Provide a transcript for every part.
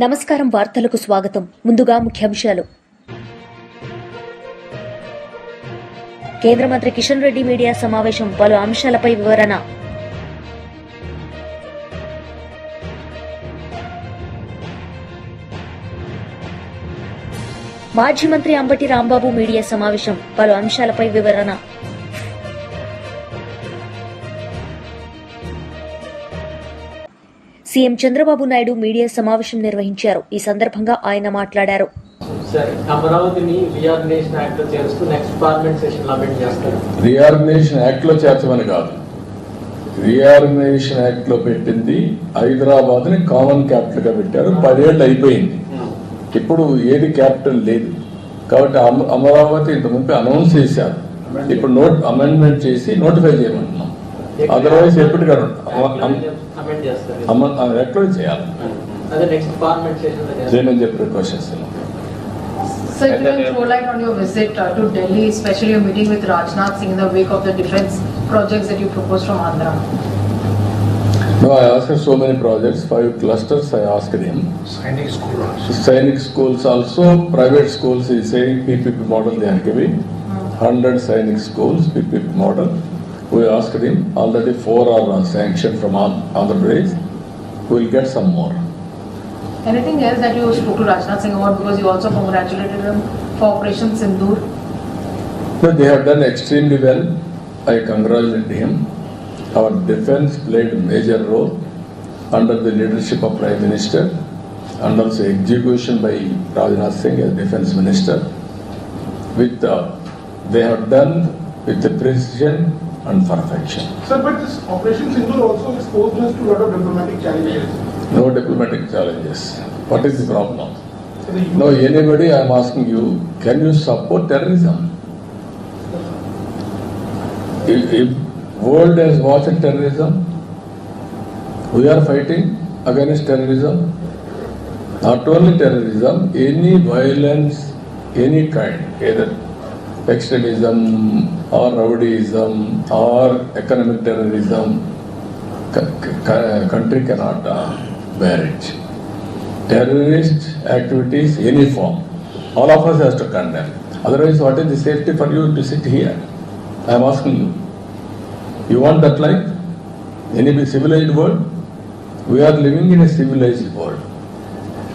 నమస్కారం వార్తలకు స్వాగతం. ముందుగా ముఖ్యాంశాలు. కేంద్ర మంత్రి కిషన్ రెడ్డి మీడియా సమావేశం పలు అంశాలపై వివరణ. మాజీ మంత్రి అంబటి రాంబాబు మీడియా సమావేశం పలు అంశాలపై వివరణ. సీఎం చంద్రబాబు నాయుడు మీడియా సమావేశం నిర్వహించారు. ఈ సందర్భంగా ఆయన మాట్లాడారు. సరే అమరావతిని రీఆర్గనైజేషన్ యాక్ట్లో నెక్స్ట్ పార్లమెంట్ సెషన్ అమెండ్ చేస్తారు. రీఆర్గనైజేషన్ యాక్ట్లో చేర్చమని కాదు. రీఆర్గనైజేషన్ యాక్ట్లో పెట్టింది హైదరాబాద్ని కామన్ క్యాపిటల్గా పెట్టారు. పదేళ్ళు అయిపోయింది. ఇప్పుడు ఏది క్యాపిటల్ లేదు. కాబట్టి అమ- అమరావతి ఇంత ముందు అనౌన్స్ చేశారు ఇప్పుడు నోట్ అమెండ్మెంట్ చేసి నోటిఫై చేయమంటున్నాం. అదర్వైజ్ ఎప్పటికీ ఎక్కడ చేయాలి చేయమని చెప్పి request if you can throw light on your visit uh, to Delhi, especially your meeting with Rajnath Singh in the wake of the defense projects that you proposed from Andhra. No, I asked so many projects, five clusters I asked him. Sainik school also. Sainik schools also, private schools is saying PPP model they are giving. Hundred Sainik schools, PPP model. We asked him, already four are sanctioned from An- Andhra Pradesh. We will get some more. Anything else that you spoke to Rajnath Singh about because you also congratulated him for Operation Sindoor? No, they have done extremely well. I congratulate him. Our defense played a major role under the leadership of Prime Minister and also execution by Rajnath Singh as defense minister. With, uh, they have done with the precision and perfection. Sir, but this Operation Sindoor also exposed us to a lot of diplomatic challenges. No diplomatic challenges. What is the problem? So the No, anybody, I am asking you, can you support terrorism? If, if world has watched terrorism, we are fighting against terrorism. Not only terrorism, any violence, any kind, either extremism or rowdyism or economic terrorism, co- co- country cannot uh, bear it. Terrorist activities, any form, all of us has to condemn. Otherwise, what is the safety for you to sit here? I am asking you. You want that life? Any civilized world? We are living in a civilized world.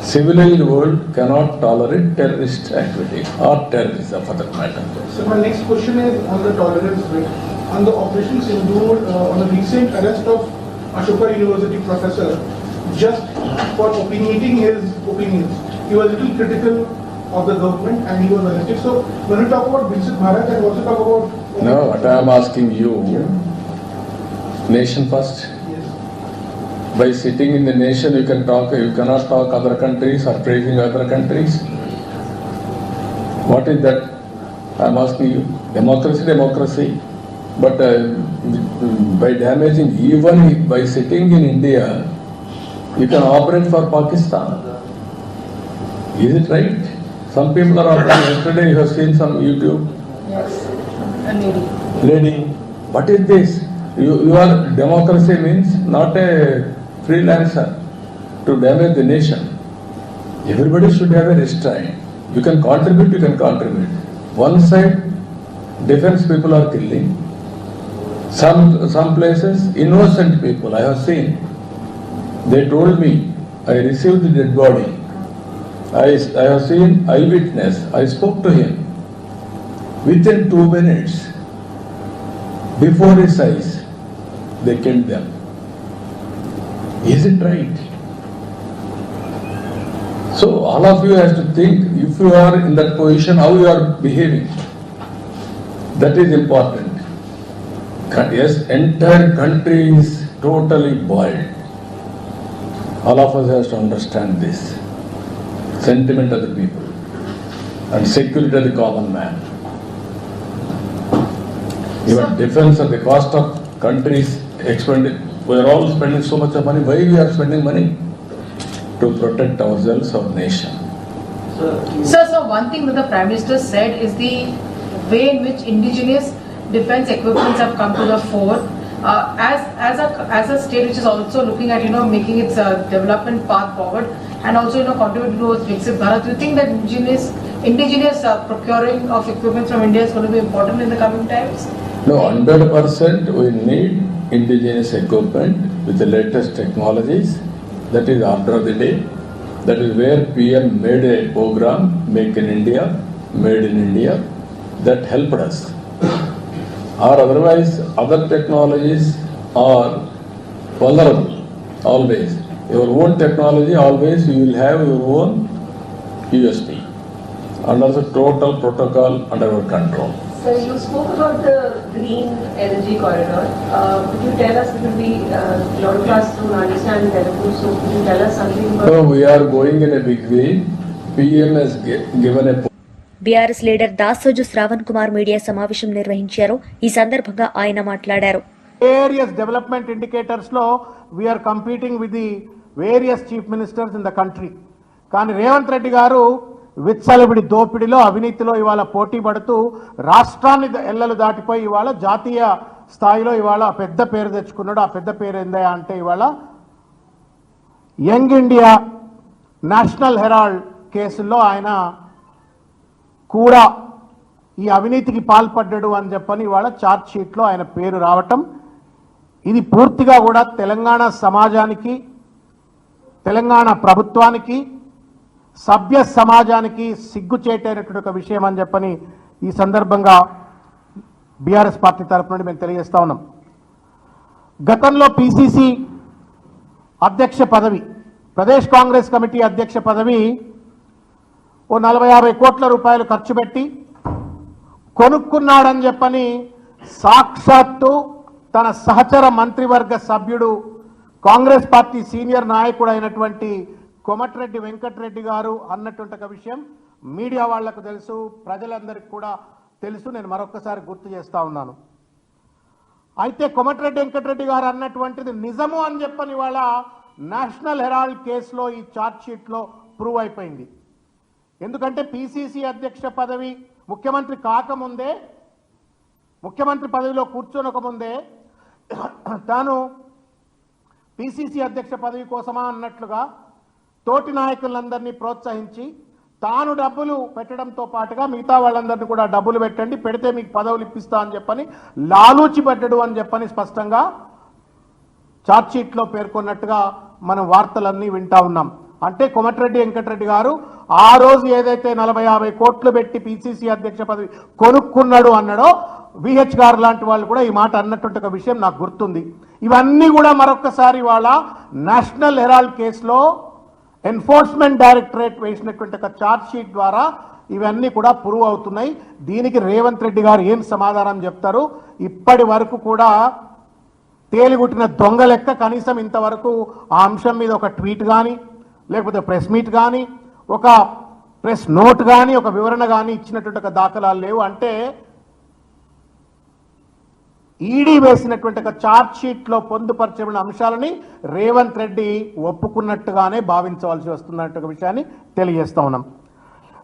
Civilized world cannot tolerate terrorist activity or terrorism for that matter. So my next question is on the tolerance bit. On the Operation Sindoor, uh, on the recent arrest of Ashoka University professor, just for opinionating his opinions, he was a little critical of the government and he was arrested. So when we talk about Vincent Bharat and also talk about... No, what I am asking you, nation first. By sitting in the nation, you can talk, you cannot talk other countries or praising other countries. What is that? I am asking you. Democracy, democracy. But uh, by damaging, even by sitting in India, you can operate for Pakistan. Is it right? Some people are operating. Yesterday you have seen some YouTube Yes. A lady. lady, what is this? You, you are, democracy means not a freelancer to damage the nation. Everybody should have a restraint. You can contribute, you can contribute. One side, defense people are killing. Some, some places, innocent people, I have seen. They told me, I received the dead body. I, I have seen eyewitness, I spoke to him. Within two minutes, before his eyes, they killed them. Is it right? So all of you has to think, if you are in that position, how you are behaving. That is important. Yes, entire country is totally boiled. All of us has to understand this. Sentiment of the people and security of the common man. Even defense at the cost of countries expended, we are all spending so much of money, why we are spending money? To protect ourselves, our nation. So Sir, so one thing that the Prime Minister said is the way in which indigenous defense equipments have come to the fore. Uh, as, as a, as a state which is also looking at, you know, making its uh, development path forward, and also you know contribute towards Viksit Bharat. Do you think that indigenous indigenous uh, procuring of equipment from India is going to be important in the coming times? No, hundred percent we need indigenous equipment with the latest technologies. That is order of the day. That is where PM made a program, Make in India, Made in India, that helped us. Or otherwise, other technologies are vulnerable, always. Your own technology, always you will have your own USP. And also total protocol under our control. So you spoke about the green energy corridor. Uh, Could you tell us, because we, uh, a lot of us don't understand Telugu, so could you tell us something about? So we are going in a big way. PM has gi- given a BRS leader Dasoju Sravan Kumar media సమావేశం నిర్వహించారు ఈ సందర్భంగా ఆయన మాట్లాడారు various development indicators లో we are competing with the various chief ministers in the country కానీ రేవంత్ రెడ్డి గారు విత్సలవిడి దోపిడిలో అవినీతిలో ఇవాళ పోటీ పడుతూ రాష్ట్రాన్ని ఎల్లలు దాటిపోయి ఇవాళ జాతీయ స్థాయిలో ఇవాళ పెద్ద పేరు తెచ్చుకున్నాడు. ఆ పెద్ద పేరు ఏందా అంటే ఇవాళ యంగ్ ఇండియా నేషనల్ హెరాల్డ్ కేసుల్లో ఆయన కూడా ఈ అవినీతికి పాల్పడ్డాడు అని చెప్పని ఇవాళ ఛార్జ్ షీట్లో ఆయన పేరు రావటం. ఇది పూర్తిగా కూడా తెలంగాణ సమాజానికి తెలంగాణ ప్రభుత్వానికి సభ్య సమాజానికి సిగ్గుచేటైనటువంటి ఒక విషయం అని చెప్పని ఈ సందర్భంగా బీఆర్ఎస్ పార్టీ తరపు నుండి మేము తెలియజేస్తా ఉన్నాం. గతంలో పిసిసి అధ్యక్ష పదవి ప్రదేశ్ కాంగ్రెస్ కమిటీ అధ్యక్ష పదవి ఓ నలభై యాభై కోట్ల రూపాయలు ఖర్చు పెట్టి కొనుక్కున్నాడని చెప్పని సాక్షాత్తు తన సహచర మంత్రివర్గ సభ్యుడు కాంగ్రెస్ పార్టీ సీనియర్ నాయకుడు అయినటువంటి కొమటిరెడ్డి వెంకటరెడ్డి గారు అన్నటువంటి ఒక విషయం మీడియా వాళ్ళకు తెలుసు ప్రజలందరికీ కూడా తెలుసు. నేను మరొకసారి గుర్తు చేస్తా ఉన్నాను. అయితే కొమటిరెడ్డి వెంకటరెడ్డి గారు అన్నటువంటిది నిజము అని చెప్పని వాళ్ళ నేషనల్ హెరాల్డ్ కేసులో ఈ ఛార్జ్ షీట్లో ప్రూవ్ అయిపోయింది. ఎందుకంటే పిసిసి అధ్యక్ష పదవి ముఖ్యమంత్రి కాకముందే ముఖ్యమంత్రి పదవిలో కూర్చొనకముందే తాను పిసిసి అధ్యక్ష పదవి కోసమా అన్నట్లుగా తోటి నాయకులందరినీ ప్రోత్సహించి తాను డబ్బులు పెట్టడంతో పాటుగా మిగతా వాళ్ళందరినీ కూడా డబ్బులు పెట్టండి పెడితే మీకు పదవులు ఇప్పిస్తా అని చెప్పని లాలూచి పెట్టడు అని చెప్పని స్పష్టంగా చార్జ్షీట్లో పేర్కొన్నట్టుగా మనం వార్తలన్నీ వింటా ఉన్నాం. అంటే కొమటిరెడ్డి వెంకటరెడ్డి గారు ఆ రోజు ఏదైతే నలభై యాభై కోట్లు పెట్టి పిసిసి అధ్యక్ష పదవి కొనుక్కున్నాడు అన్నాడో విహెచ్ గారు లాంటి వాళ్ళు కూడా ఈ మాట అన్నటువంటి ఒక విషయం నాకు గుర్తుంది. ఇవన్నీ కూడా మరొకసారి వాళ్ళ నేషనల్ హెరాల్డ్ కేసులో ఎన్ఫోర్స్మెంట్ డైరెక్టరేట్ వేసినటువంటి ఒక ఛార్జ్ షీట్ ద్వారా ఇవన్నీ కూడా ప్రూవ్ అవుతున్నాయి. దీనికి రేవంత్ రెడ్డి గారు ఏం సమాధానం చెప్తారు? ఇప్పటి వరకు కూడా తేలిగుట్టిన దొంగ లెక్క కనీసం ఇంతవరకు ఆ అంశం మీద ఒక ట్వీట్ కానీ లేకపోతే ప్రెస్ మీట్ కానీ ఒక ప్రెస్ నోట్ కానీ ఒక వివరణ కానీ ఇచ్చినటువంటి ఒక దాఖలాలు లేవు. అంటే ఈడీ వేసినటువంటి ఒక ఛార్జ్ షీట్లో పొందుపరచబడిన అంశాలని రేవంత్ రెడ్డి ఒప్పుకున్నట్టుగానే భావించవలసి వస్తున్నట్టు ఒక విషయాన్ని తెలియజేస్తా ఉన్నాం.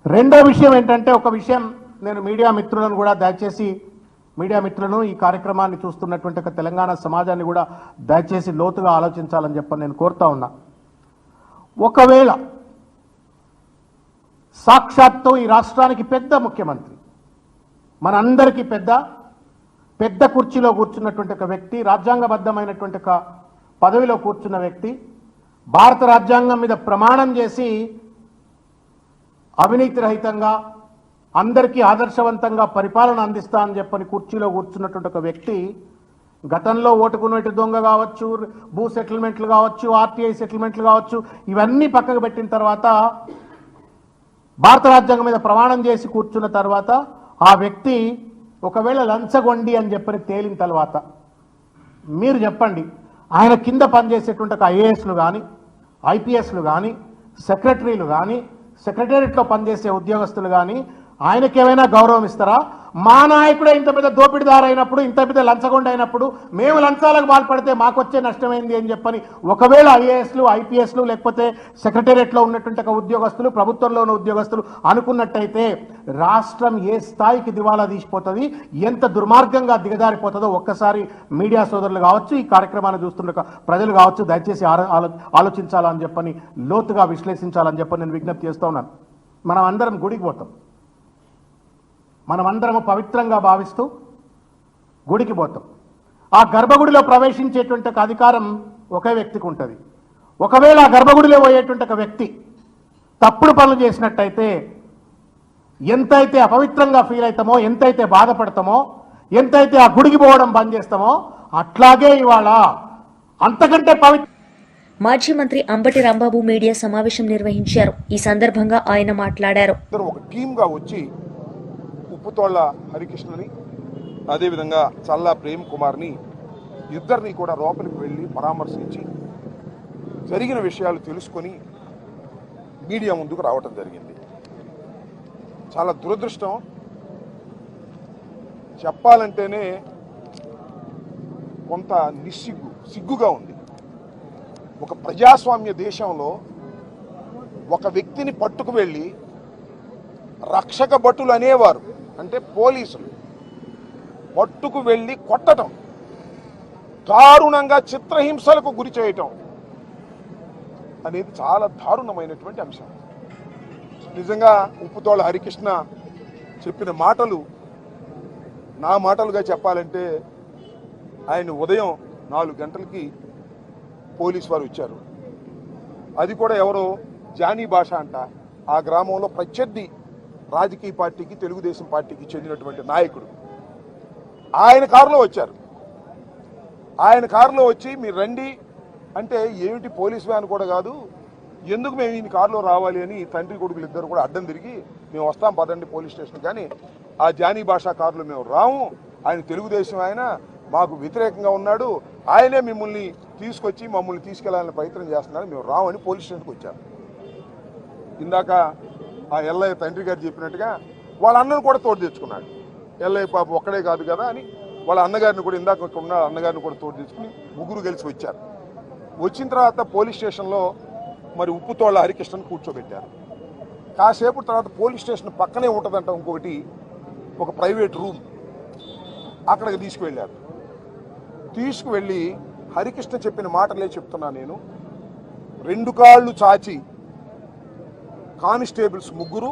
రెండో విషయం ఏంటంటే ఒక విషయం నేను మీడియా మిత్రులను కూడా దయచేసి మీడియా మిత్రులను ఈ కార్యక్రమాన్ని చూస్తున్నటువంటి ఒక తెలంగాణ సమాజాన్ని కూడా దయచేసి లోతుగా ఆలోచించాలని చెప్పని నేను కోరుతా ఉన్నా. ఒకవేళ సాక్షాత్తు ఈ రాష్ట్రానికి పెద్ద ముఖ్యమంత్రి మనందరికీ పెద్ద పెద్ద కుర్చీలో కూర్చున్నటువంటి ఒక వ్యక్తి రాజ్యాంగబద్ధమైనటువంటి ఒక పదవిలో కూర్చున్న వ్యక్తి భారత రాజ్యాంగం మీద ప్రమాణం చేసి అవినీతి రహితంగా అందరికీ ఆదర్శవంతంగా పరిపాలన అందిస్తా అని చెప్పని కుర్చీలో కూర్చున్నటువంటి ఒక వ్యక్తి గతంలో ఓటుకున్నట్టు దొంగ కావచ్చు భూ సెటిల్మెంట్లు కావచ్చు ఆర్టీఐ సెటిల్మెంట్లు కావచ్చు ఇవన్నీ పక్కకు పెట్టిన తర్వాత భారత రాజ్యాంగం మీద ప్రమాణం చేసి కూర్చున్న తర్వాత ఆ వ్యక్తి ఒకవేళ లంచగొండి అని చెప్పని తేలిన తర్వాత మీరు చెప్పండి ఆయన కింద పనిచేసేటువంటి ఒక ఐఏఎస్లు కానీ ఐపీఎస్లు కానీ సెక్రటరీలు కానీ సెక్రటేరియట్లో పనిచేసే ఉద్యోగస్తులు కానీ ఆయనకేమైనా గౌరవం ఇస్తారా? మా నాయకుడే ఇంత పెద్ద దోపిడిదారు అయినప్పుడు ఇంత పెద్ద లంచగొండ అయినప్పుడు మేము లంచాలకు పాల్పడితే మాకు వచ్చే నష్టమైంది అని చెప్పని ఒకవేళ ఐఏఎస్లు ఐపీఎస్లు లేకపోతే సెక్రటేరియట్లో ఉన్నటువంటి ఒక ఉద్యోగస్తులు ప్రభుత్వంలో ఉన్న ఉద్యోగస్తులు అనుకున్నట్టయితే రాష్ట్రం ఏ స్థాయికి దివాలా తీసిపోతుంది ఎంత దుర్మార్గంగా దిగజారిపోతుందో ఒక్కసారి మీడియా సోదరులు కావచ్చు ఈ కార్యక్రమాన్ని చూస్తున్న ప్రజలు కావచ్చు దయచేసి ఆలో- ఆలోచించాలని చెప్పని లోతుగా విశ్లేషించాలని చెప్పని నేను విజ్ఞప్తి చేస్తూ ఉన్నాను. మనం అందరం గుడికి పోతాం. మనమందరము పవిత్రంగా భావిస్తూ గుడికి పోతాం. ఆ గర్భగుడిలో ప్రవేశించేటువంటి ఒక అధికారం ఒకే వ్యక్తికి ఉంటుంది. ఒకవేళ ఆ గర్భగుడిలో పోయేటువంటి ఒక వ్యక్తి తప్పుడు పనులు చేసినట్టయితే ఎంతైతే అపవిత్రంగా ఫీల్ అవుతామో ఎంతైతే బాధపడతామో ఎంతైతే ఆ గుడికి పోవడం బంద్ చేస్తామో అట్లాగే ఇవాళ అంతకంటే పవిత్ర మాజీ మంత్రి అంబటి రాంబాబు మీడియా సమావేశం నిర్వహించారు. ఈ సందర్భంగా ఆయన మాట్లాడారు. ఇద్దరు ఒక టీమ్గా వచ్చి ఉప్పుతోళ్ళ హరికృష్ణని అదేవిధంగా చల్లా ప్రేమ్ కుమార్ని ఇద్దరిని కూడా లోపలికి వెళ్ళి పరామర్శించి జరిగిన విషయాలు తెలుసుకొని మీడియా ముందుకు రావటం జరిగింది. చాలా దురదృష్టం. చెప్పాలంటేనే కొంత నిస్సిగ్గు సిగ్గుగా ఉంది. ఒక ప్రజాస్వామ్య దేశంలో ఒక వ్యక్తిని పట్టుకు వెళ్ళి రక్షక భటులు అనేవారు. అంటే పోలీసులు పట్టుకు వెళ్ళి కొట్టడం దారుణంగా చిత్రహింసలకు గురి చేయటం అనేది చాలా దారుణమైనటువంటి అంశం. నిజంగా ఉప్పుతోళ హరికృష్ణ చెప్పిన మాటలు నా మాటలుగా చెప్పాలంటే ఆయన ఉదయం నాలుగు గంటలకి పోలీస్ వారు వచ్చారు. అది కూడా ఎవరో జానీ భాష అంట. ఆ గ్రామంలో ప్రత్యర్థి రాజకీయ పార్టీకి తెలుగుదేశం పార్టీకి చెందినటువంటి నాయకుడు. ఆయన కారులో వచ్చారు. ఆయన కారులో వచ్చి మీరు రండి. అంటే ఏమిటి పోలీస్ వ్యాన్ కూడా కాదు ఎందుకు మేము ఈయన కారులో రావాలి? అని తండ్రి కొడుకులు ఇద్దరు కూడా అడ్డం తిరిగి మేము వస్తాం పదండి పోలీస్ స్టేషన్ కానీ ఆ జానీ భాషా కారులో మేము రాము. ఆయన తెలుగుదేశం ఆయన మాకు వ్యతిరేకంగా ఉన్నాడు. ఆయనే మిమ్మల్ని తీసుకొచ్చి మమ్మల్ని తీసుకెళ్ళాలని ప్రయత్నం చేస్తున్నారు మేము రామని పోలీస్ స్టేషన్కి వచ్చాము ఇందాక ఆ ఎల్లయ్య తండ్రి గారు చెప్పినట్టుగా వాళ్ళ అన్నను కూడా తోడు తెచ్చుకున్నాడు. ఎల్లయ్య పాప ఒక్కడే కాదు కదా అని వాళ్ళ అన్నగారిని కూడా ఇందాక ఉన్న అన్నగారిని కూడా తోడు తెచ్చుకుని ముగ్గురు కలిసి వచ్చారు. వచ్చిన తర్వాత పోలీస్ స్టేషన్లో మరి ఉప్పుతోళ్ళ హరికృష్ణను కూర్చోబెట్టారు. కాసేపు తర్వాత పోలీస్ స్టేషన్ పక్కనే ఉంటుందంట ఇంకొకటి ఒక ప్రైవేట్ రూమ్. అక్కడికి తీసుకువెళ్ళారు. తీసుకువెళ్ళి హరికృష్ణ చెప్పిన మాటలే చెప్తున్నా నేను. రెండు కాళ్ళు చాచి కానిస్టేబుల్స్ ముగ్గురు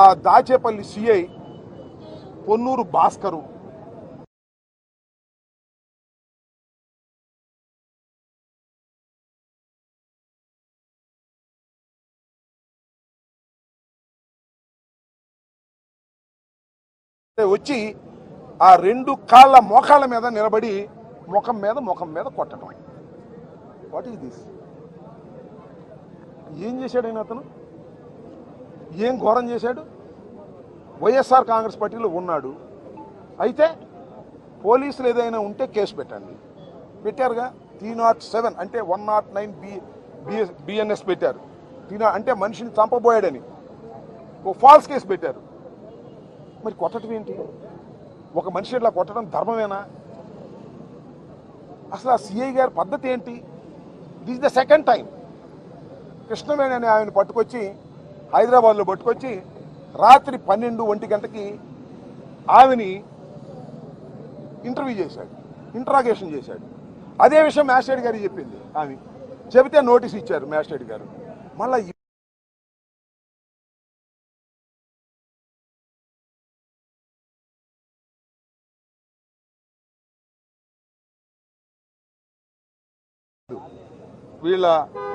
ఆ దాచేపల్లి సిఐ పొన్నూరు భాస్కరు. వచ్చి ఆ రెండు కాళ్ళ మోకాళ్ళ మీద నిలబడి ముఖం మీద ముఖం మీద కొట్టడం వాట్ ఈస్ దిస్ ఏం చేశాడు ఆయన అతను? ఏం ఘోరం చేశాడు? వైఎస్ఆర్ కాంగ్రెస్ పార్టీలో ఉన్నాడు. అయితే పోలీసులు ఏదైనా ఉంటే కేసు పెట్టండి. పెట్టారుగా? త్రీ నాట్ సెవెన్ అంటే one naught nine B BNS పెట్టారు. త్రీ అంటే మనిషిని చంపబోయాడని. ఓ ఫాల్స్ కేసు పెట్టారు. మరి కొట్టడం ఏంటి? ఒక మనిషి ఇట్లా కొట్టడం ధర్మమేనా? అసలు ఆ సిఐ గారి పద్ధతి ఏంటి? This the second time. Krishnaveni ఆయన పట్టుకొచ్చి హైదరాబాద్లో పట్టుకొచ్చి రాత్రి పన్నెండు ఒంటి గంటకి ఆమెని ఇంటర్వ్యూ చేశాడు ఇంట్రాగేషన్ చేశాడు. అదే విషయం మ్యాస్టేడ్ గారికి చెప్పింది ఆమె. చెబితే నోటీస్ ఇచ్చారు మ్యాస్టేడ్ గారు. మళ్ళీ వీళ్ళ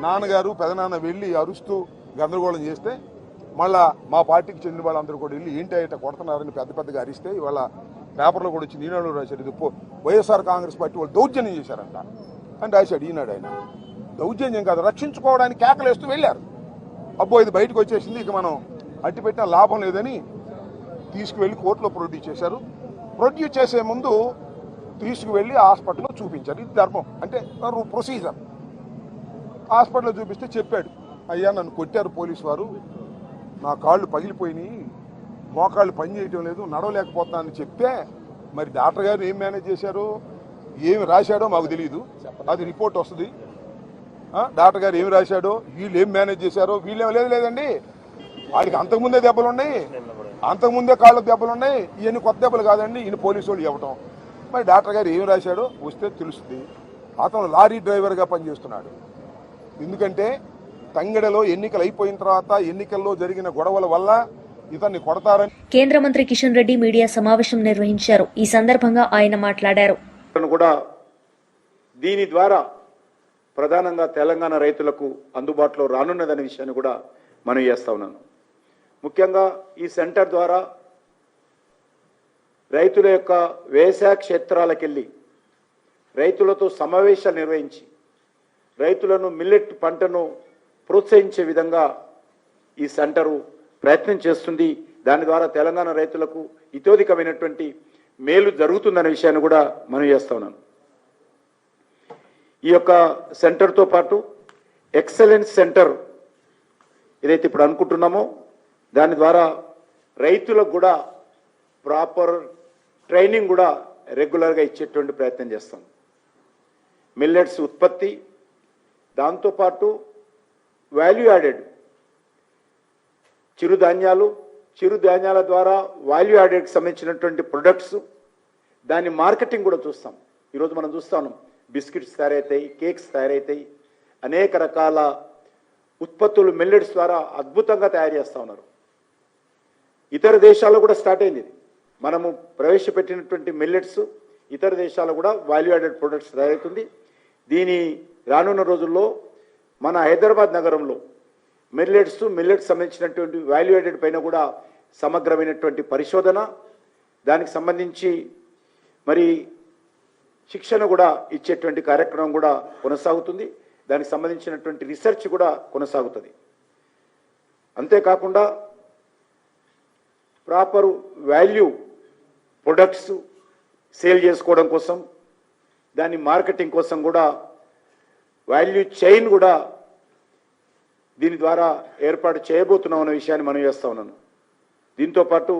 నాన్నగారు పెదనాన్న వెళ్ళి అరుస్తూ గందరగోళం చేస్తే మళ్ళా మా పార్టీకి చెందిన వాళ్ళందరూ కూడా వెళ్ళి ఏంటి ఇట్లా కొడుతున్నారని పెద్ద పెద్దగా అరిస్తే ఇవాళ పేపర్లో కూడా వచ్చి ఈనాడు రాశాడు ఇది వైఎస్ఆర్ కాంగ్రెస్ పార్టీ వాళ్ళు దౌర్జన్యం చేశారంట అని రాశాడు ఈనాడు ఆయన. దౌర్జన్యం కాదు రక్షించుకోవడానికి కేకలేస్తూ వెళ్ళారు. అబ్బో ఇది బయటకు వచ్చేసింది ఇక మనం అట్టి పెట్టిన లాభం లేదని తీసుకువెళ్ళి కోర్టులో ప్రొడ్యూస్ చేశారు. ప్రొడ్యూస్ చేసే ముందు తీసుకువెళ్ళి హాస్పిటల్లో చూపించారు. ఇది ధర్మం. అంటే ప్రొసీజర్. హాస్పిటల్లో చూపిస్తే చెప్పాడు. అయ్యా నన్ను కొట్టారు పోలీసు వారు. నా కాళ్ళు పగిలిపోయినాయి. మోకాళ్ళు పని చేయటం లేదు. నడవలేకపోతున్నాను చెప్తే మరి డాక్టర్ గారు ఏం మేనేజ్ చేశారు? ఏమి రాశాడో మాకు తెలియదు అది రిపోర్ట్ వస్తుంది. డాక్టర్ గారు ఏమి రాశాడో వీళ్ళు ఏం మేనేజ్ చేశారో వీళ్ళేం లేదు లేదండి. వాడికి అంతకుముందే దెబ్బలు ఉన్నాయి. అంతకుముందే కాళ్ళకు దెబ్బలు ఉన్నాయి. ఇవన్నీ కొత్త దెబ్బలు కాదండి. ఈయన పోలీసు వాళ్ళు ఇవ్వటం. మరి డాక్టర్ గారు ఏమి రాశాడో వస్తే తెలుస్తుంది. అతను లారీ డ్రైవర్గా పనిచేస్తున్నాడు. ఎందుకంటే తంగెడలో ఎన్నికలు అయిపోయిన తర్వాత ఎన్నికల్లో జరిగిన గొడవల వల్ల ఇతన్ని కొడతారని కేంద్ర మంత్రి కిషన్ రెడ్డి మీడియా సమావేశం నిర్వహించారు. ఈ సందర్భంగా ఆయన మాట్లాడారు. కూడా దీని ద్వారా ప్రధానంగా తెలంగాణ రైతులకు అందుబాటులో రానున్నదనే విషయాన్ని కూడా మనం చేస్తా ఉన్నాను ముఖ్యంగా ఈ సెంటర్ ద్వారా రైతుల యొక్క వ్యవసాయ క్షేత్రాలకు వెళ్ళి రైతులతో సమావేశాలు నిర్వహించి రైతులను మిల్లెట్ పంటను ప్రోత్సహించే విధంగా ఈ సెంటరు ప్రయత్నం చేస్తుంది. దాని ద్వారా తెలంగాణ రైతులకు ఇతోధికమైనటువంటి మేలు జరుగుతుందనే విషయాన్ని కూడా మనం చేస్తా ఉన్నాను ఈ యొక్క సెంటర్తో పాటు ఎక్సలెన్స్ సెంటర్ ఏదైతే ఇప్పుడు అనుకుంటున్నామో దాని ద్వారా రైతులకు కూడా ప్రాపర్ ట్రైనింగ్ కూడా రెగ్యులర్గా ఇచ్చేటువంటి ప్రయత్నం చేస్తాం. మిల్లెట్స్ ఉత్పత్తి దాంతోపాటు వాల్యూ యాడెడ్ చిరుధాన్యాలు చిరుధాన్యాల ద్వారా వాల్యూ యాడెడ్కి సంబంధించినటువంటి ప్రొడక్ట్స్ దాని మార్కెటింగ్ కూడా చూస్తాం. ఈరోజు మనం చూస్తాను బిస్కెట్స్ తయారవుతాయి కేక్స్ తయారవుతాయి అనేక రకాల ఉత్పత్తులు మిల్లెట్స్ ద్వారా అద్భుతంగా తయారు చేస్తూ ఉన్నారు. ఇతర దేశాల్లో కూడా స్టార్ట్ అయింది మనము ప్రవేశపెట్టినటువంటి మిల్లెట్స్ ఇతర దేశాల్లో కూడా వాల్యూ యాడెడ్ ప్రొడక్ట్స్ తయారవుతుంది. దీని రానున్న రోజుల్లో మన హైదరాబాద్ నగరంలో మిల్లెట్స్ మిల్లెట్స్ సంబంధించినటువంటి వాల్యూ పైన కూడా సమగ్రమైనటువంటి పరిశోధన దానికి సంబంధించి మరి శిక్షణ కూడా ఇచ్చేటువంటి కార్యక్రమం కూడా కొనసాగుతుంది. దానికి సంబంధించినటువంటి రీసెర్చ్ కూడా కొనసాగుతుంది. అంతేకాకుండా ప్రాపర్ వాల్యూ ప్రొడక్ట్స్ సేల్ చేసుకోవడం కోసం దాని మార్కెటింగ్ కోసం కూడా వాల్యూ చైన్ కూడా దీని ద్వారా ఏర్పాటు చేయబోతున్నాం అనే విషయాన్ని మనం చేస్తా ఉన్నాను. దీంతో పాటు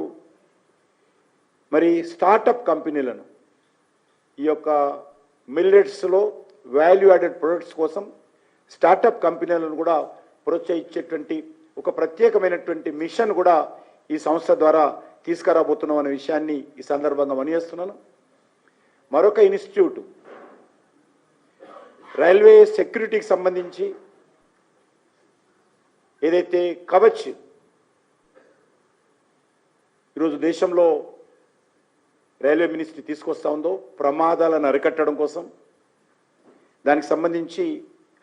మరి స్టార్టప్ కంపెనీలను ఈ యొక్క మిల్లెట్స్లో వాల్యూ యాడెడ్ ప్రొడక్ట్స్ కోసం స్టార్టప్ కంపెనీలను కూడా ప్రోత్సహించేటువంటి ఒక ప్రత్యేకమైనటువంటి మిషన్ కూడా ఈ సంస్థ ద్వారా తీసుకురాబోతున్నాం అనే విషయాన్ని ఈ సందర్భంగా మనియేస్తున్నాను మరొక ఇన్స్టిట్యూట్ రైల్వే సెక్యూరిటీకి సంబంధించి ఏదైతే కవచ్ ఈరోజు దేశంలో రైల్వే మినిస్ట్రీ తీసుకొస్తా ఉందో ప్రమాదాలను అరికట్టడం కోసం దానికి సంబంధించి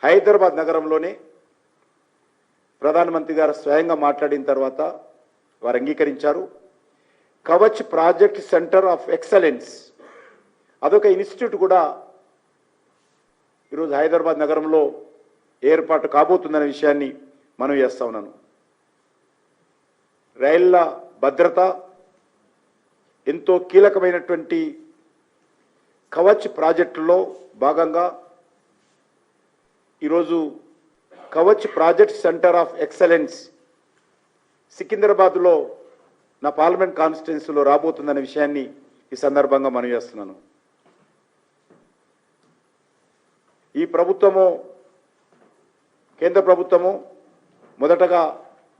హైదరాబాద్ నగరంలోనే ప్రధానమంత్రి గారు స్వయంగా మాట్లాడిన తర్వాత వారు అంగీకరించారు. Kavach project centre of excellence అదొక ఇన్స్టిట్యూట్ కూడా ఈరోజు హైదరాబాద్ నగరంలో ఏర్పాటు కాబోతుందనే విషయాన్ని మనం చేస్తా ఉన్నాను. రైళ్ళ భద్రత ఎంతో కీలకమైనటువంటి కవచ్ ప్రాజెక్టులో భాగంగా ఈరోజు Kavach project centre of excellence సికింద్రాబాద్లో నా పార్లమెంట్ కాన్స్టిట్యున్సీలో రాబోతుందనే విషయాన్ని ఈ సందర్భంగా మనం చేస్తున్నాను. ఈ ప్రభుత్వము కేంద్ర ప్రభుత్వము మొదటగా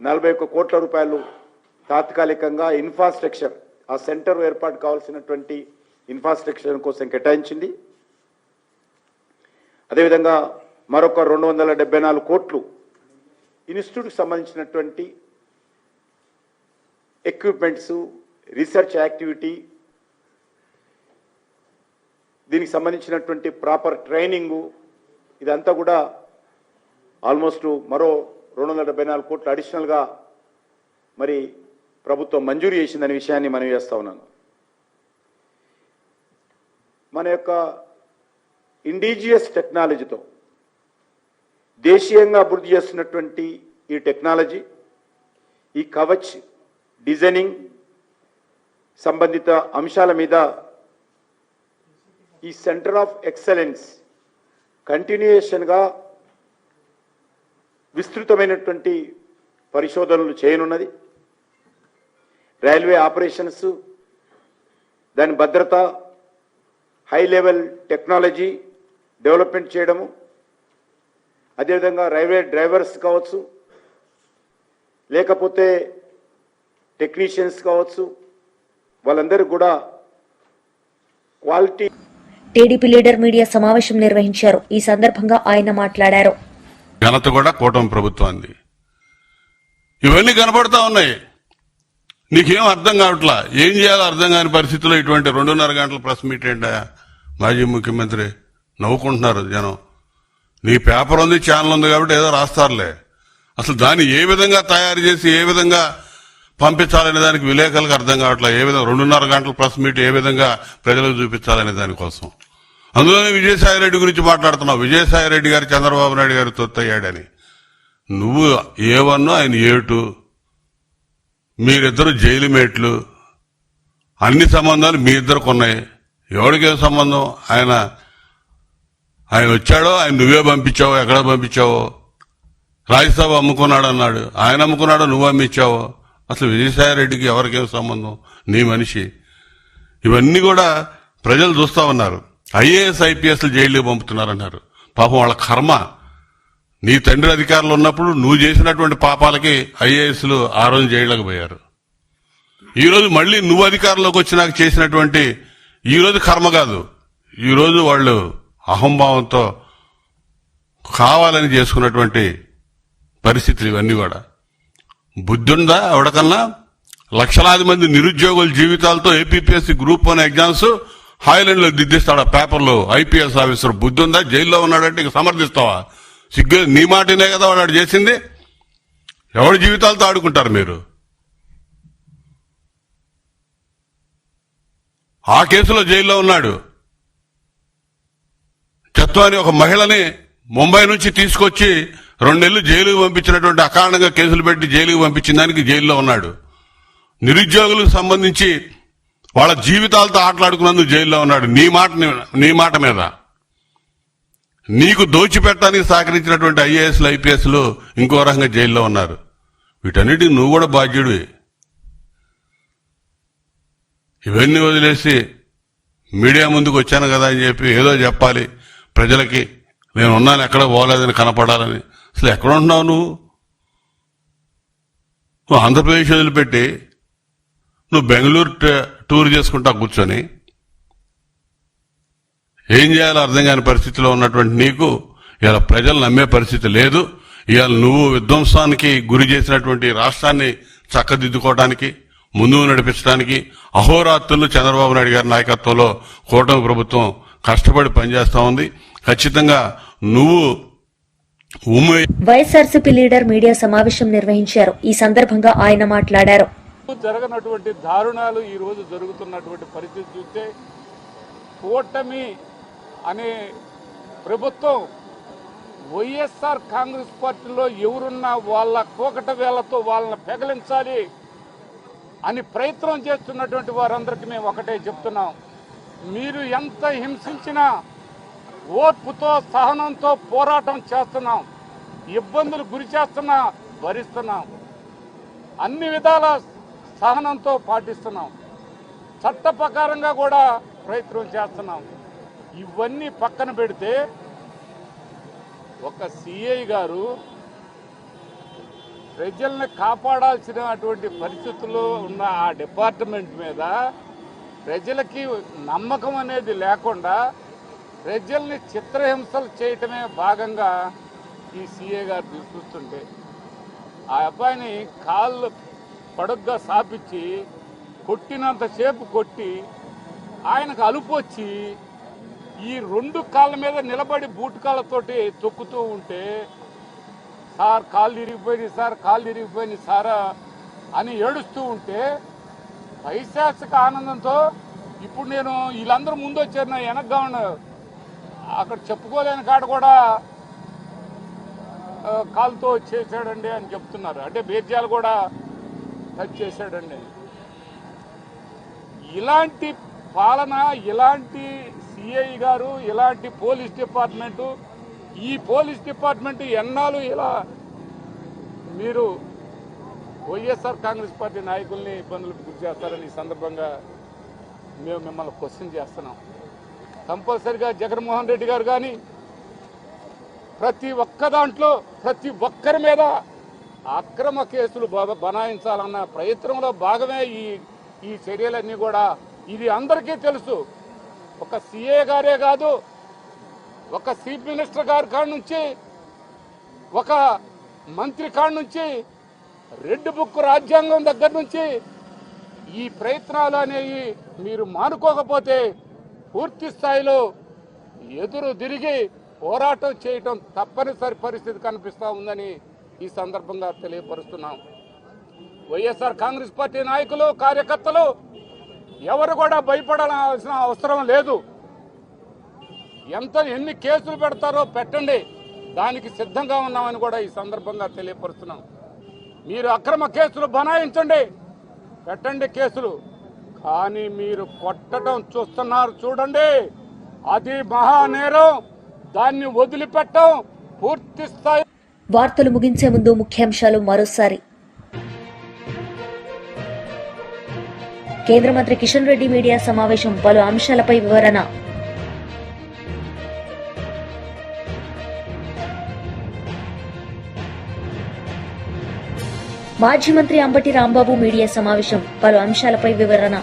నలభై ఒక్క కోట్ల రూపాయలు తాత్కాలికంగా ఇన్ఫ్రాస్ట్రక్చర్ ఆ సెంటర్ ఏర్పాటు కావాల్సినటువంటి ఇన్ఫ్రాస్ట్రక్చర్ కోసం కేటాయించింది. అదేవిధంగా మరొక రెండు వందల డెబ్బై నాలుగు కోట్లు ఇన్స్టిట్యూట్కి సంబంధించినటువంటి ఎక్విప్మెంట్స్ రీసెర్చ్ యాక్టివిటీ దీనికి సంబంధించినటువంటి ప్రాపర్ ట్రైనింగు ఇదంతా కూడా ఆల్మోస్ట్ మరో రెండు వందల డెబ్బై నాలుగు కోట్లు అడిషనల్గా మరి ప్రభుత్వం మంజూరు చేసిందనే విషయాన్ని మనం చేస్తా ఉన్నాను మన యొక్క ఇండిజియస్ టెక్నాలజీతో దేశీయంగా అభివృద్ధి చేస్తున్నటువంటి ఈ టెక్నాలజీ ఈ కవచ్ డిజైనింగ్ సంబంధిత అంశాల మీద ఈ సెంటర్ ఆఫ్ ఎక్సలెన్స్ కంటిన్యూయేషన్గా విస్తృతమైనటువంటి పరిశోధనలు చేయనున్నది. రైల్వే ఆపరేషన్స్ దాని భద్రత హై లెవెల్ టెక్నాలజీ డెవలప్మెంట్ చేయడము అదేవిధంగా రైల్వే డ్రైవర్స్ కావచ్చు లేకపోతే టెక్నీషియన్స్ కావచ్చు వాళ్ళందరూ కూడా క్వాలిటీ టీడీపీ లీడర్ మీడియా సమావేశం నిర్వహించారు. ఈ సందర్భంగా ఆయన మాట్లాడారు. ఘనత కూడా కూటమి ప్రభుత్వాన్ని ఇవన్నీ కనబడతా ఉన్నాయి. నీకేం అర్థం కావట్లా? ఏం చేయాలో అర్థం కాని పరిస్థితుల్లో ఇటువంటి రెండున్నర గంటల ప్రెస్ మీట్ ఏంటా? మాజీ ముఖ్యమంత్రి నవ్వుకుంటున్నారు జనం. నీ పేపర్ ఉంది ఛానల్ ఉంది కాబట్టి ఏదో రాస్తారులే. అసలు దాన్ని ఏ విధంగా తయారు చేసి ఏ విధంగా పంపించాలనే దానికి విలేకరులకు అర్థం కావట్లేదు ఏ విధంగా రెండున్నర గంటల ప్రెస్ మీట్ ఏ విధంగా ప్రజలకు చూపించాలనే దానికోసం? అందులోనే విజయసాయి రెడ్డి గురించి మాట్లాడుతున్నావు. విజయసాయి రెడ్డి గారు చంద్రబాబు నాయుడు గారు తొత్తయ్యాడని. నువ్వు ఏ వన్ ఆయన ఏటు మీరిద్దరు జైలు మేట్లు అన్ని సంబంధాలు మీ ఇద్దరికి ఉన్నాయి. ఎవరికి ఏం సంబంధం? ఆయన ఆయన వచ్చాడో ఆయన నువ్వే పంపించావో ఎక్కడ పంపించావో? రాజ్యసభ అమ్ముకున్నాడు అన్నాడు ఆయన అమ్ముకున్నాడో నువ్వు అమ్మించావో? అసలు విజయసాయి రెడ్డికి ఎవరికేం సంబంధం? నీ మనిషి. ఇవన్నీ కూడా ప్రజలు చూస్తా ఉన్నారు. ఐఏఎస్ ఐపీఎస్లు జైల్లో పంపుతున్నారన్నారు. పాపం వాళ్ళ కర్మ. నీ తండ్రి అధికారులు ఉన్నప్పుడు నువ్వు చేసినటువంటి పాపాలకి ఐఏఎస్లు ఆ రోజు జైళ్ళకు పోయారు. ఈ రోజు మళ్ళీ నువ్వు అధికారంలోకి వచ్చినాక చేసినటువంటి ఈ రోజు కర్మ కాదు. ఈ రోజు వాళ్ళు అహంభావంతో కావాలని చేసుకున్నటువంటి పరిస్థితులు ఇవన్నీ కూడా. బుద్ధుందా ఎవడకన్నా లక్షలాది మంది నిరుద్యోగుల జీవితాలతో ఏపీపీఎస్సీ గ్రూప్ వన్ ఎగ్జామ్స్ హాయిలాండ్లో దిద్దిస్తాడు పేపర్లో ఐపీఎస్ ఆఫీసర్ బుద్ధుందా జైల్లో ఉన్నాడంటే ఇక సమర్థిస్తావా? సిగ్గు నీ మాటనే కదా వాడు చేసింది? ఎవరి జీవితాలతో ఆడుకుంటారు మీరు? ఆ కేసులో జైల్లో ఉన్నాడు. చత్వాని అని ఒక మహిళని ముంబై నుంచి తీసుకొచ్చి రెండు నెలలు జైలుకు పంపించినటువంటి అకారణంగా కేసులు పెట్టి జైలుకు పంపించిన దానికి జైల్లో ఉన్నాడు. నిరుద్యోగులకు సంబంధించి వాళ్ళ జీవితాలతో ఆటలాడుకున్నందుకు జైల్లో ఉన్నాడు. నీ మాట నీ మాట మీద. నీకు దోచిపెట్టడానికి సహకరించినటువంటి ఐఏఎస్లు ఐపీఎస్లు ఇంకో రకంగా జైల్లో ఉన్నారు. వీటన్నిటికి నువ్వు కూడా బాధ్యుడివి. ఇవన్నీ వదిలేసి మీడియా ముందుకు వచ్చాను కదా అని చెప్పి ఏదో చెప్పాలి. ప్రజలకి నేను ఉన్నాను ఎక్కడ పోలేదని కనపడాలని. అసలు ఎక్కడ ఉంటున్నావు నువ్వు? నువ్వు ఆంధ్రప్రదేశ్ వదిలిపెట్టి నువ్వు బెంగళూరు టూర్ చేసుకుంటా కూర్చొని ఏం చేయాలో అర్థం కాని పరిస్థితిలో ఉన్నటువంటి నీకు ఇలా ప్రజలు నమ్మే పరిస్థితి లేదు. ఇవాళ నువ్వు విధ్వంసానికి గురి చేసినటువంటి రాష్ట్రాన్ని చక్కదిద్దుకోవడానికి ముందుకు నడిపించడానికి అహోరాత్రులు చంద్రబాబు నాయుడు గారి నాయకత్వంలో కూటమి ప్రభుత్వం కష్టపడి పనిచేస్తా ఉంది. ఖచ్చితంగా నువ్వు వైఎస్ఆర్సీపీ లీడర్ మీడియా సమావేశం నిర్వహించారు. ఈ సందర్భంగా ఆయన మాట్లాడారు. జరగనటువంటి దారుణాలు ఈరోజు జరుగుతున్నటువంటి పరిస్థితి చూస్తే కూటమి అనే ప్రభుత్వం వైఎస్ఆర్ కాంగ్రెస్ పార్టీలో ఎవరున్నా వాళ్ళ కోకట వేళ్ళతో వాళ్ళని పెగలించాలి అని ప్రయత్నం చేస్తున్నటువంటి వారందరికీ మేము ఒకటే చెప్తున్నాం. మీరు ఎంత హింసించినా ఓర్పుతో సహనంతో పోరాటం చేస్తున్నాం. ఇబ్బందులు గురి చేస్తున్నా భరిస్తున్నాం. అన్ని విధాల సహనంతో పాటిస్తున్నాం. చట్ట ప్రకారంగా కూడా ప్రయత్నం చేస్తున్నాం. ఇవన్నీ పక్కన పెడితే ఒక సిఐ గారు ప్రజల్ని కాపాడాల్సినటువంటి పరిస్థితుల్లో ఉన్న ఆ డిపార్ట్మెంట్ మీద ప్రజలకి నమ్మకం అనేది లేకుండా ప్రజల్ని చిత్రహింసలు చేయటమే భాగంగా ఈ సిఏ గారు తీసుకొస్తుంటే ఆ అబ్బాయిని కాళ్ళు పడగ్గా సాపించి కొట్టినంతసేపు కొట్టి ఆయనకు అలుపు వచ్చి ఈ రెండు కాళ్ళ మీద నిలబడి బూట్ కాళ్ళతోటి తొక్కుతూ ఉంటే సార్ కాళ్ళు ఇరిగిపోయింది సార్ కాళ్ళు ఇరిగిపోయింది సారా అని ఏడుస్తూ ఉంటే పైశాసిక ఆనందంతో ఇప్పుడు నేను వీళ్ళందరూ ముందు వచ్చారు నా వెనక్గా ఉన్నారు అక్కడ చెప్పుకోలేని కాడ కూడా కాలుతో చేశాడండి అని చెప్తున్నారు. అంటే బేర్జాలు కూడా టచ్ చేశాడండి. ఇలాంటి పాలన ఇలాంటి సిఐ గారు ఇలాంటి పోలీస్ డిపార్ట్మెంటు ఈ పోలీస్ డిపార్ట్మెంట్ ఎన్నాళ్ళు ఇలా మీరు వైఎస్ఆర్ కాంగ్రెస్ పార్టీ నాయకుల్ని ఇబ్బందులకు గురి చేస్తారని ఈ సందర్భంగా మేము మిమ్మల్ని క్వశ్చన్ చేస్తున్నాం. కంపల్సరిగా జగన్మోహన్ రెడ్డి గారు కానీ ప్రతి ఒక్క దాంట్లో ప్రతి ఒక్కరి మీద అక్రమ కేసులు బ- బనాయించాలన్న ప్రయత్నంలో భాగమే ఈ ఈ చర్యలన్నీ కూడా. ఇది అందరికీ తెలుసు. ఒక సీఏ గారే కాదు ఒక చీఫ్ మినిస్టర్ గారి కాడ నుంచి ఒక మంత్రి కాడ నుంచి రెడ్ బుక్ రాజ్యాంగం దగ్గర నుంచి ఈ ప్రయత్నాలు అనేవి మీరు మానుకోకపోతే పూర్తి స్థాయిలో ఎదురు తిరిగి పోరాటం చేయటం తప్పనిసరి పరిస్థితి కనిపిస్తూ ఉందని ఈ సందర్భంగా తెలియపరుస్తున్నాం. వైఎస్ఆర్ కాంగ్రెస్ పార్టీ నాయకులు కార్యకర్తలు ఎవరు కూడా భయపడాల్సిన అవసరం లేదు. ఎంత ఎన్ని కేసులు పెడతారో పెట్టండి. దానికి సిద్ధంగా ఉన్నామని కూడా ఈ సందర్భంగా తెలియపరుస్తున్నాం. మీరు అక్రమ కేసులు బనాయించండి. పెట్టండి కేసులు. కానీ మీరు కొట్టడం చూస్తున్నారు చూడండి. అది మహానేరం. దాన్ని వదిలిపెట్టం పూర్తి స్థాయి వార్తలు ముగించే ముందు ముఖ్యాంశాలు మరోసారి. కేంద్ర మంత్రి కిషన్ రెడ్డి మీడియా సమావేశం పలు అంశాలపై వివరణ. మాజీ మంత్రి అంబటి రాంబాబు మీడియా సమావేశం పలు అంశాలపై వివరణ.